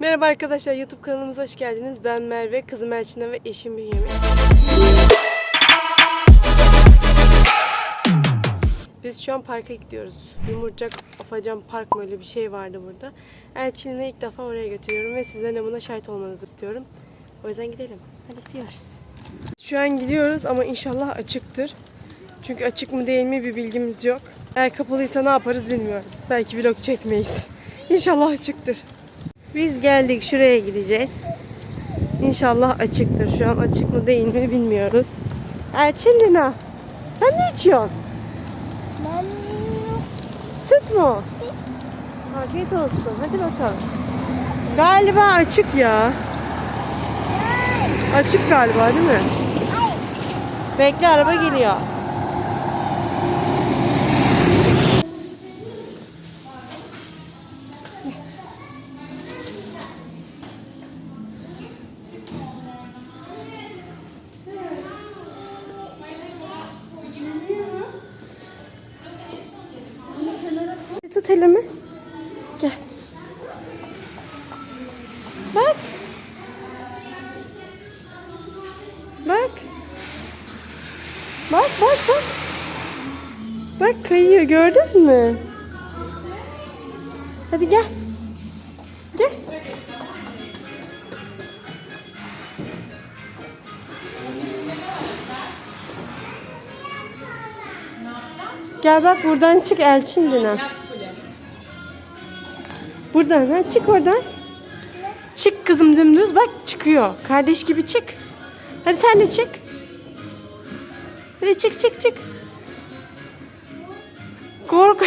Merhaba arkadaşlar YouTube kanalımıza hoş geldiniz. Ben Merve, kızım Elçin'e ve eşim Bünyamin. Biz şu an parka gidiyoruz. Yumurcak Afacan Park mı öyle bir şey vardı burada. Elçin'i ilk defa oraya götürüyorum ve sizlerin buna şahit olmanızı istiyorum. O yüzden gidelim. Hadi gidiyoruz. Şu an gidiyoruz ama inşallah açıktır. Çünkü açık mı değil mi bir bilgimiz yok. Eğer kapalıysa ne yaparız bilmiyorum. Belki vlog çekmeyiz. İnşallah açıktır. Biz geldik şuraya gideceğiz. İnşallah açıktır. Şu an açık mı değil mi bilmiyoruz. Elçin Lina. Sen ne içiyorsun? Ben Süt mü? o? Afiyet olsun. Hadi bakalım. Galiba açık ya. Açık galiba değil mi? Bekle araba geliyor. Tut elimi. Gel. Bak. Bak. Bak bak bak. Bak kayıyor gördün mü? Hadi gel. Gel. Gel bak buradan çık Elçin Lina. Buradan ha çık oradan. Çık kızım dümdüz bak çıkıyor. Kardeş gibi çık. Hadi sen de çık. Hadi çık çık çık. Kork.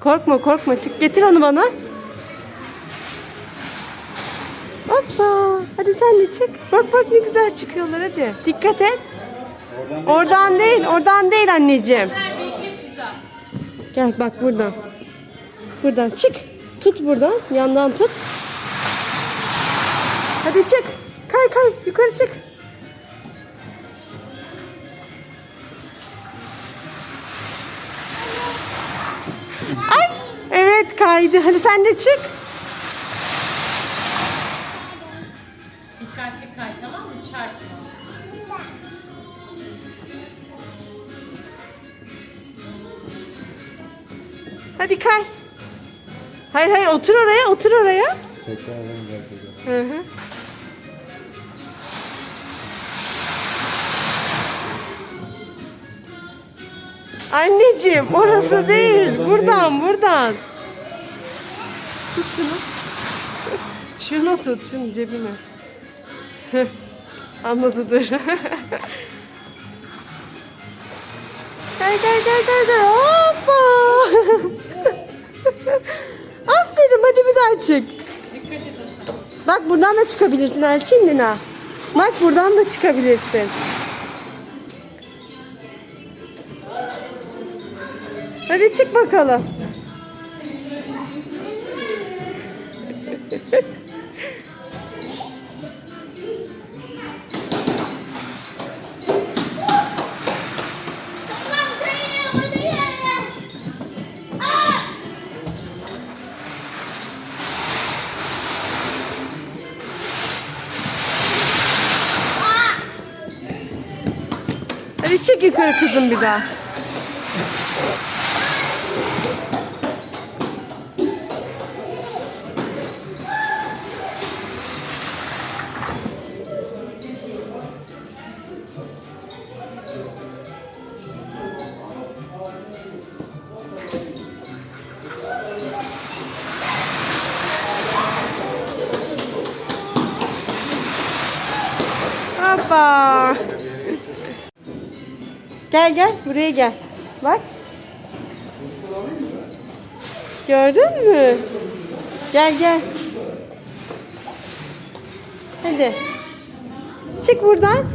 korkma korkma çık. Getir onu bana. Hoppa. Hadi sen de çık. Bak bak ne güzel çıkıyorlar hadi. Dikkat et. Oradan değil, oradan değil anneciğim. Gel bak buradan. Buradan çık. Tut buradan. Yandan tut. Hadi çık. Kay kay. Yukarı çık. Ay. Evet kaydı. Hadi sen de çık. Dikkatli kay tamam mı? Çarpma. Hadi kay. Hayır hayır otur oraya otur oraya. Tekrardan. Hı hı. Anneciğim orası Oradan değil. değil, Buradan buradan. Tut şunu. Şunu tut şunu cebime. Anladı dur. gel gel gel gel gel. Hoppa. Aferin hadi bir daha çık. Dikkat et Hasan. Bak buradan da çıkabilirsin Elçin Lina. Bak buradan da çıkabilirsin. Hadi çık bakalım. Çık yukarı kızım bir daha. Gel gel buraya gel. Bak. Gördün mü? Gel gel. Hadi. Çık buradan.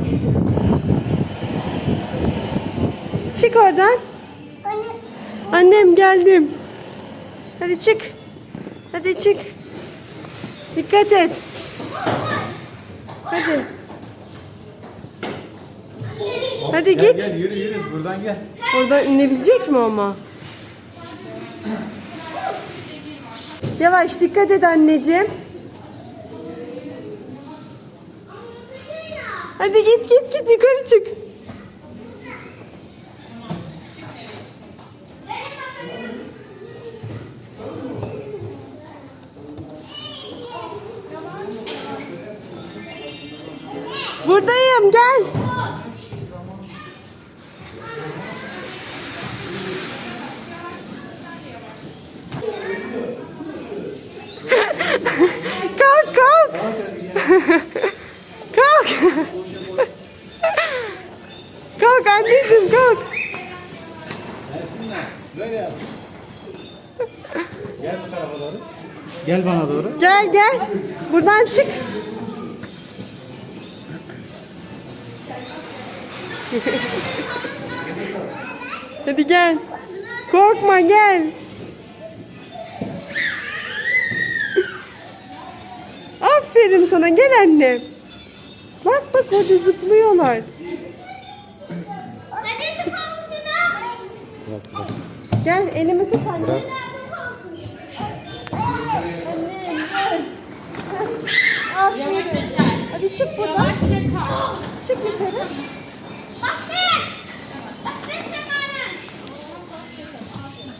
Çık oradan. Annem geldim. Hadi çık. Hadi çık. Dikkat et. Hadi. Hadi Gel git. gel yürü yürü buradan gel. Oradan inebilecek mi ama? Yavaş dikkat et anneciğim. Hadi git git git yukarı çık. Buradayım gel. Kalk kalk. kalk. anneciğim kalk. Böyle yap. Gel bu tarafa doğru. Gel bana doğru. Gel gel. Buradan çık. Hadi gel. Korkma gel. Aferin sana gel annem. Bak bak orada zıplıyorlar. Gel elimi tut anne. Bırak. Yeter. Hadi çık buradan. Yavaşça kal. Çık yukarı.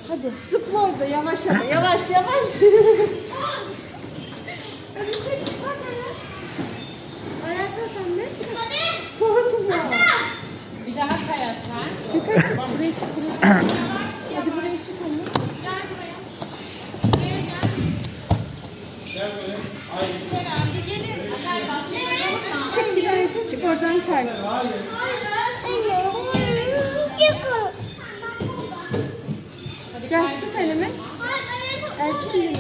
Hadi zıpla orada yavaş ama yavaş yavaş. Hadi çık bak ayağa. Ayağa kalk anne. Korkma. Bir daha kayarsan. Yukarı çık buraya çık buraya çık. Hadi buraya çık bastırma. Çık bir daha çık oradan kay. Gel tut elimi. Elçin.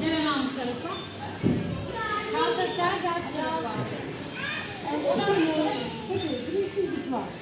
Gel hemen bu tarafa. Kaldır gel gel. Elçin elimi. Hadi buraya çık zıpla.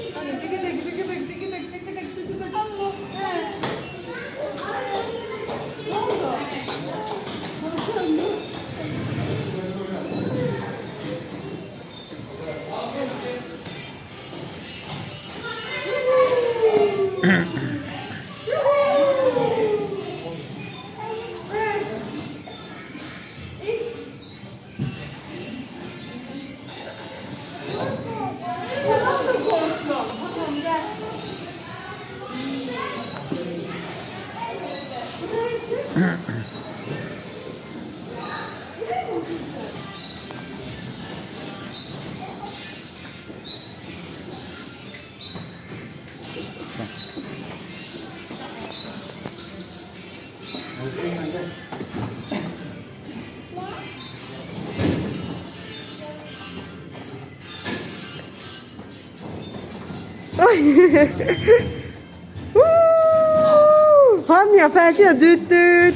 Fan yap Elçin düt düt.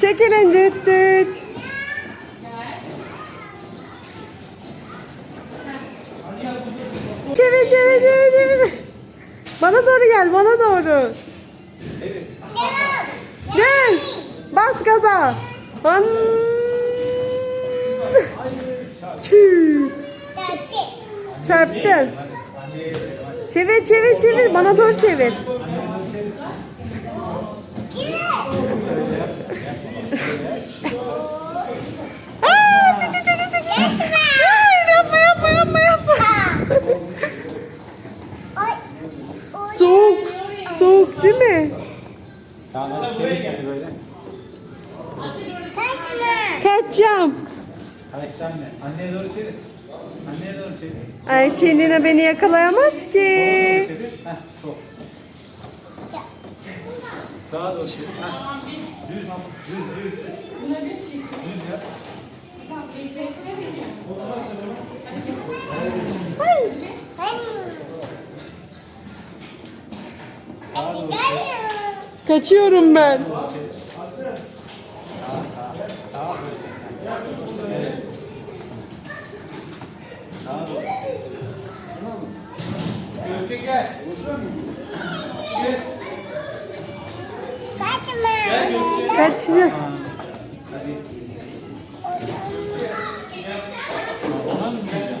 Çekilin düt düt. Çevir çevir çevir çevir. Bana doğru gel bana doğru. Gel. Gaza. An. Çüt. Çarptın. Çevir çevir çevir bana doğru çevir. Aa, çekil çekil çekil. Hayır yapma yapma yapma yapma. Soğuk. Soğuk değil mi? Tamam çevir böyle. Kaçacağım. Hayır sen de. Anneye doğru çevir. Anneye doğru çevir. Ay Çelina beni yakalayamaz ki. Çevir. Heh sol. Sağa doğru çevir. Heh. Düz. Düz düz. Düz yap. Kaçıyorum ben. Sağa doğru. Tamam mı? Gökçe gel. Gel Gökçe. Ha, Ona mı gideceksin?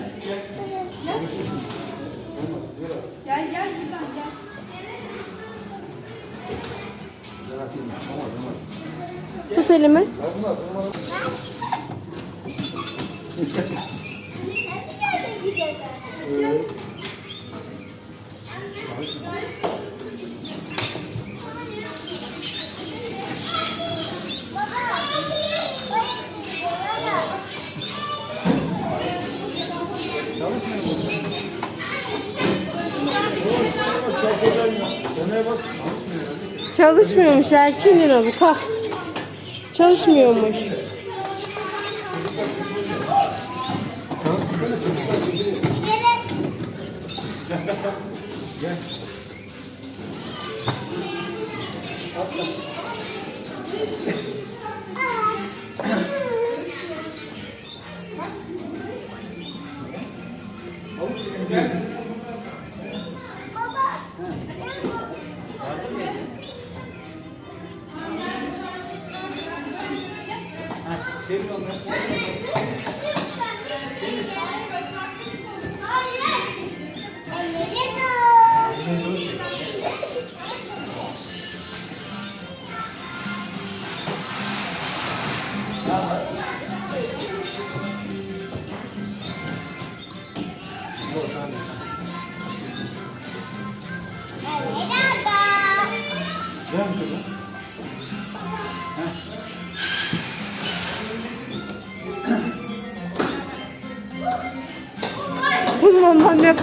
Gel gel buradan gel. Tut elimi. Çalışmıyormuş Elçin bu kalk. Çalışmıyormuş.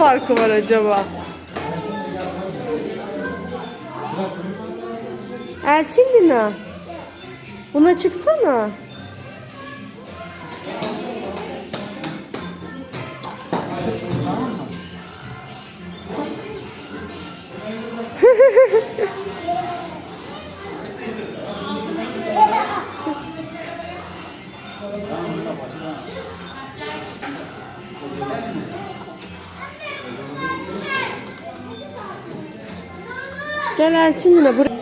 Farkı var acaba? Elçin Dina. Buna çıksana. Gel Elçin Dina buraya. Efendim.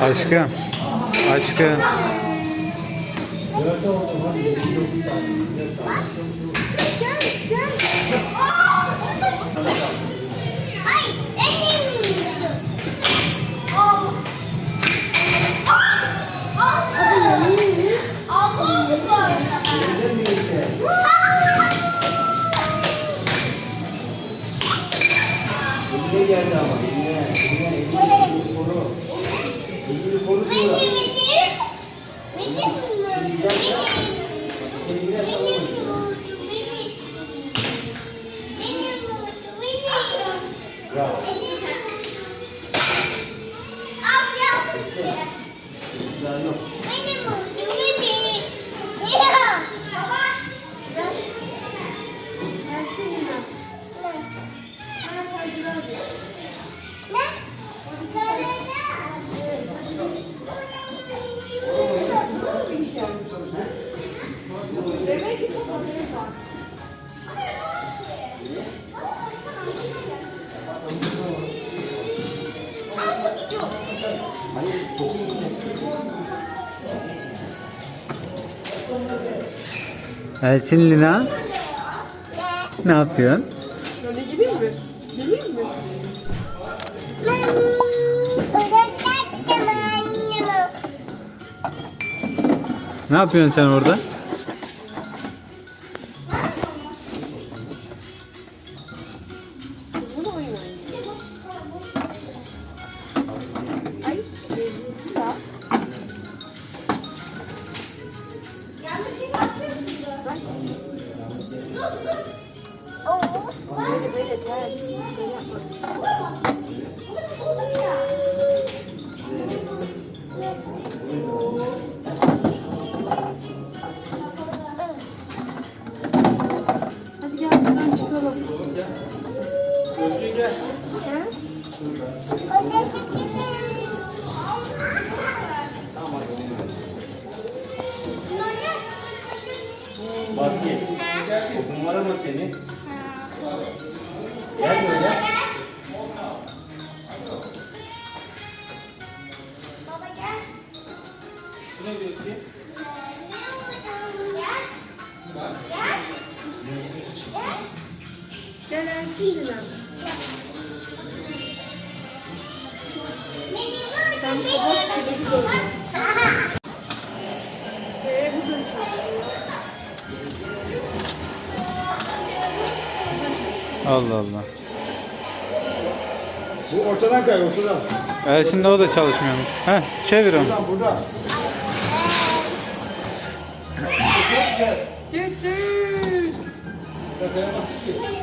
Aşkım. Aşkım. 美女美 Elçin Lina. Ne yapıyorsun? Öyle geleyim mi? Geleyim mi? Ne yapıyorsun sen orada? Kabak gibi bir bu da çalışıyor. Allah Allah. Bu ortadan kay ortadan. Elçin de o da çalışmıyormuş. Heh, çevir onu. Buradan buradan. Ki.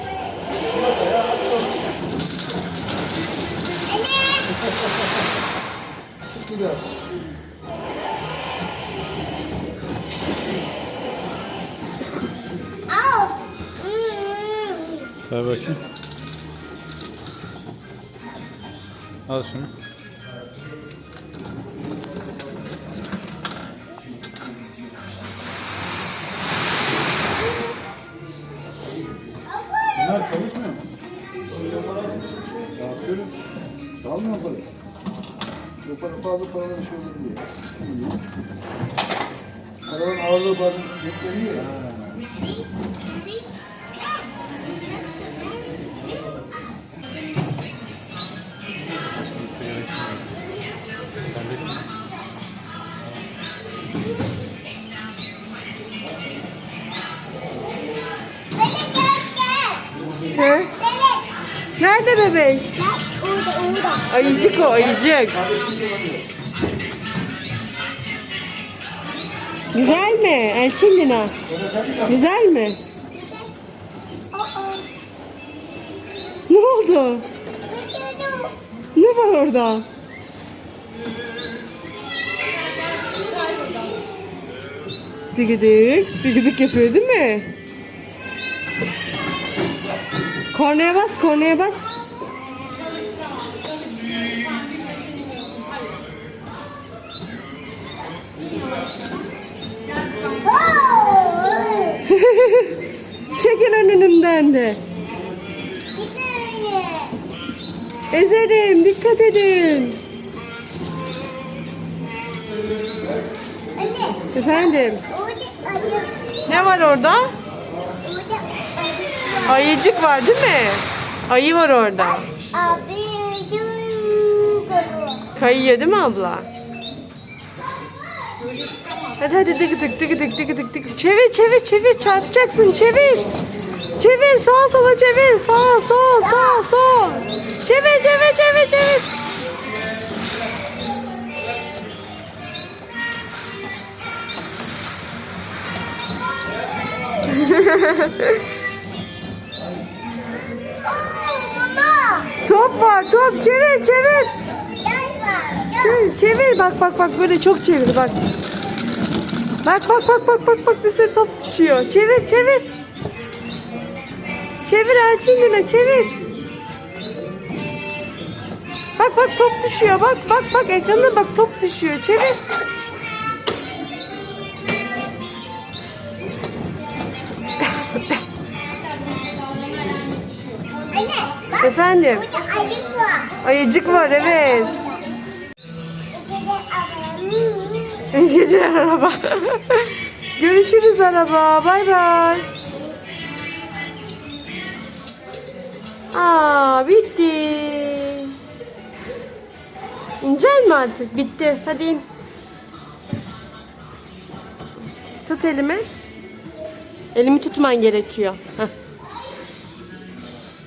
Al. Ver bakayım. Al şunu. Mı yapalım? Yok para fazla paralar olur diye. İyi. Paraların ağırlığı bazen yetleniyor ya. Ayıcık o ayıcık. Güzel mi Elçin Lina? Güzel mi? Ne oldu? Ne var orada? Dıgıdık, dıgıdık yapıyor değil mi? Kornaya bas, kornaya bas. Çekil önümden de. Ezerim, dikkat edin. Anne. Efendim, ne var orada? Orada ayı. Ayıcık var değil mi? Ayı var orada. Kayıyor değil mi abla? Hadi hadi dık dık dık dık dık dık dık. Çevir çevir çevir çarpacaksın çevir. Çevir sağa sola çevir. Sağ sol sağ sol. Çevir çevir çevir çevir. Top var top çevir çevir. Çevir, çevir bak bak bak böyle çok çevir bak. Bak bak bak bak bak bak bir sürü top düşüyor. Çevir çevir. Çevir Elçin Lina çevir. bak top düşüyor. Bak bak bak ekrana bak top düşüyor. Çevir. Bak Efendim. burada ayık var. Ayıcık var evet. Geceler araba. Görüşürüz araba. Bay bay. Aa bitti. İncel mi artık? Bitti. Hadi in. Tut elimi. Elimi tutman gerekiyor. Heh.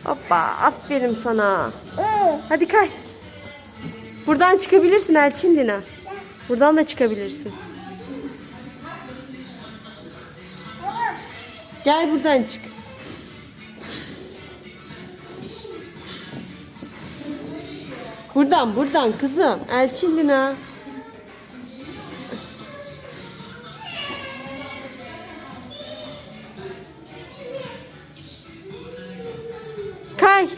Hoppa aferin sana. Hadi kay. Buradan çıkabilirsin Elçin Lina. Buradan da çıkabilirsin. Gel buradan çık. Buradan buradan kızım. Elçin Lina. Kay.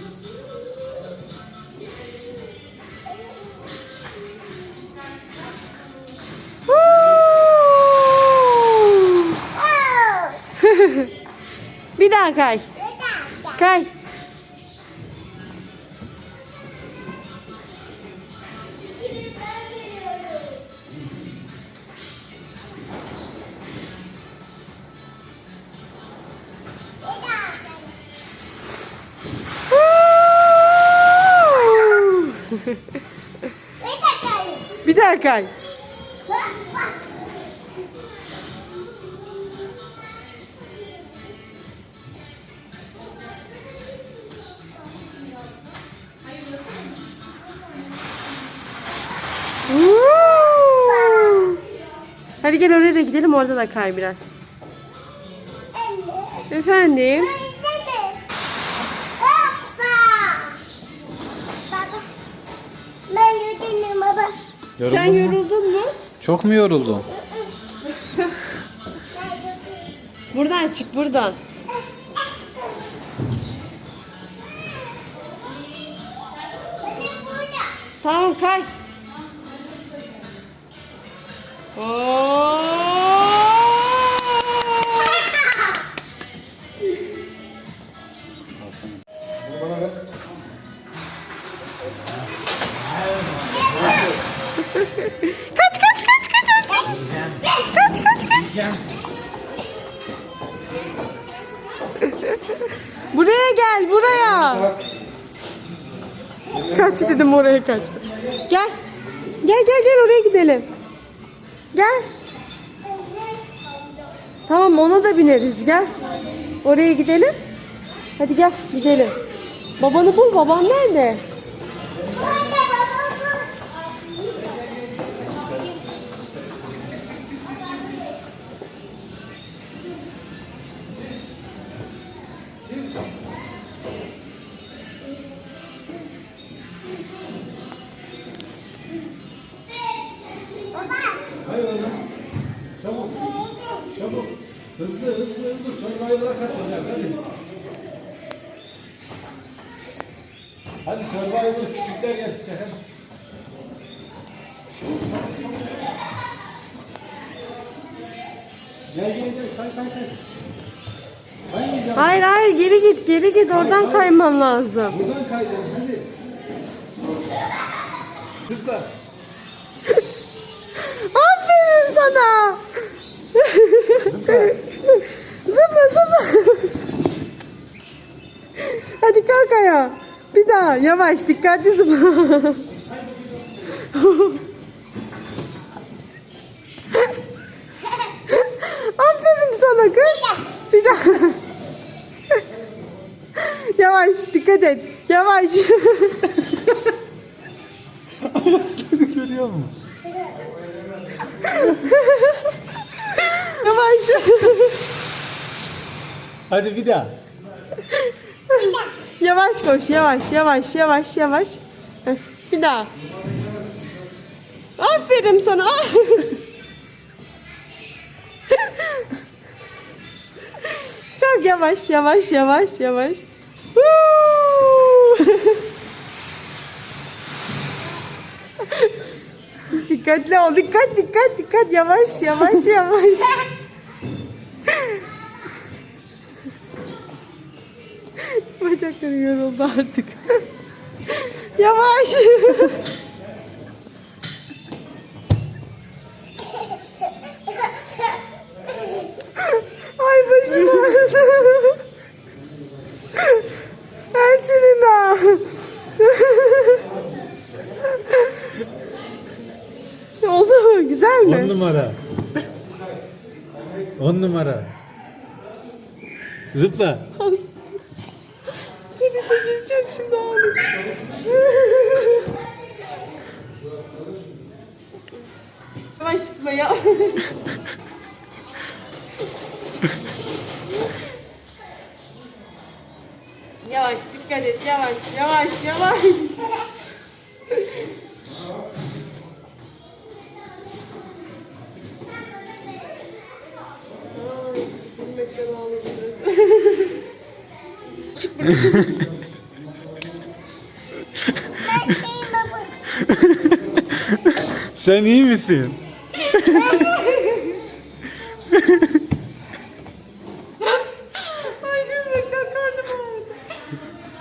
Bir daha kay. Kay. Bir daha kay. Bak, bak. Woo! Hadi gel oraya da gidelim orada da kay biraz. Efendim. Yoruldun Sen mu? yoruldun mu? Çok mu yoruldun? Buradan çık buradan. Tamam kay. Oo! Kaç kaç kaç kaç kaç. Kaç kaç kaç. Buraya gel buraya. Kaç dedim oraya kaçtı. Gel. Gel gel gel oraya gidelim. Gel. Tamam ona da bineriz gel. Oraya gidelim. Hadi gel gidelim. Babanı bul baban nerede? Oradan kayman lazım. Buradan kayacağız hadi. Tıkla. Aferin sana. zıpla zıpla. Hadi kalk ayağa. Bir daha yavaş dikkatli zıpla. Hadi bir daha. Yavaş koş, yavaş, yavaş, yavaş, yavaş. Heh, Bir daha. Aferin sana. Kalk yavaş, yavaş, yavaş, yavaş. Huu! Dikkatli ol. Dikkat dikkat dikkat. Yavaş yavaş yavaş. Bacakları yoruldu artık. yavaş. Ay başım ağrıdı. Elçinina. Oldu mu? Güzel mi? numara. 10 numara. Zıpla. Denize gireceğim şimdi ağlayayım. Yavaş zıpla ya. yavaş dikkat et yavaş yavaş yavaş. Sen iyi misin?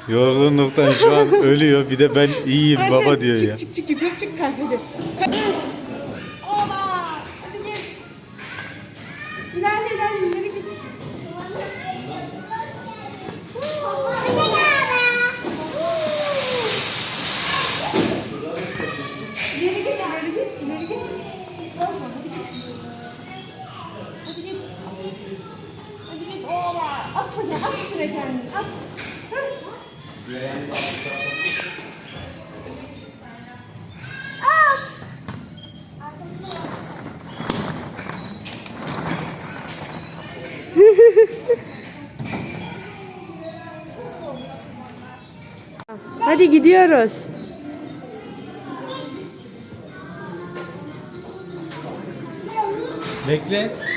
Yorgunluktan şu an ölüyor. Bir de ben iyiyim Hadi, baba diyor çık, ya. Çık çık yukarı çık kalk hadi. Oba! At içine kendini at. Hadi gidiyoruz. Bekle.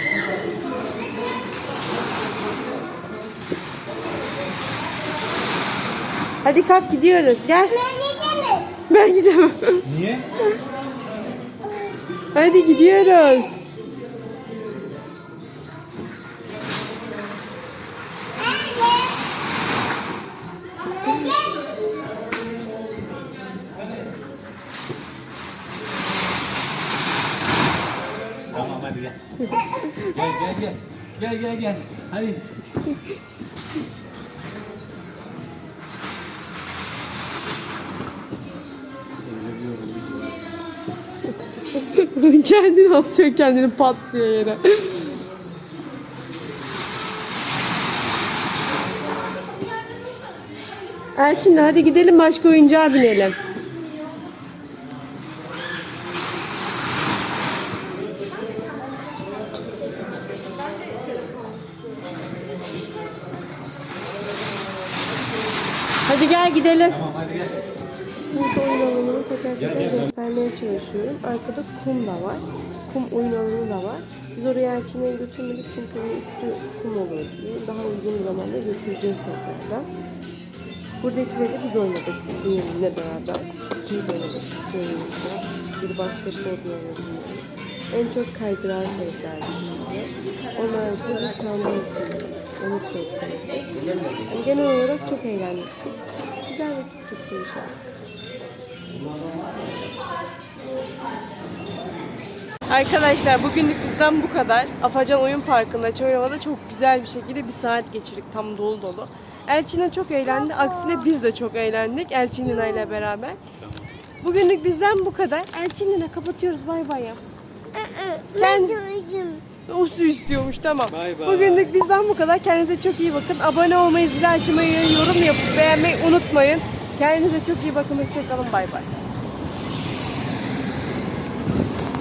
Hadi kalk gidiyoruz. Gel. Ben gidemem. Niye? Hadi gidiyoruz. Tamam hadi gel. Gel gel gel. Gel gel gel. Hadi. Kendini atıyor kendini pat diye yere. Elçin hadi gidelim başka oyuncağa binelim. Kum da var. Kum oyun da var. Biz oraya Elçin'e götürmedik çünkü üstü kum olur diye. Daha bir zamanda götüreceğiz tekrardan. Buradakileri biz oynadık diğerinle beraber. İkimiz oynadık. Oyunumuzda. Bir basketbol bir oynadık. En çok kaydırağı sevdilerdi bize. Onun haricinde bir tramvay için onu çok. Yani genel olarak çok eğlendik biz. Güzel vakit geçirmiş Arkadaşlar bugünlük bizden bu kadar. Afacan Oyun Parkı'nda Çoyova'da çok güzel bir şekilde bir saat geçirdik tam dolu dolu. Elçin'e çok eğlendi. Aksine biz de çok eğlendik Elçin Nina ile beraber. Bugünlük bizden bu kadar. Elçin Nina kapatıyoruz bay bay ya. Kendi... O su istiyormuş tamam. Bay bay. Bugünlük bizden bu kadar. Kendinize çok iyi bakın. Abone olmayı, zil açmayı, yorum yapıp beğenmeyi unutmayın. Kendinize çok iyi bakın. Hoşçakalın. Bay bay.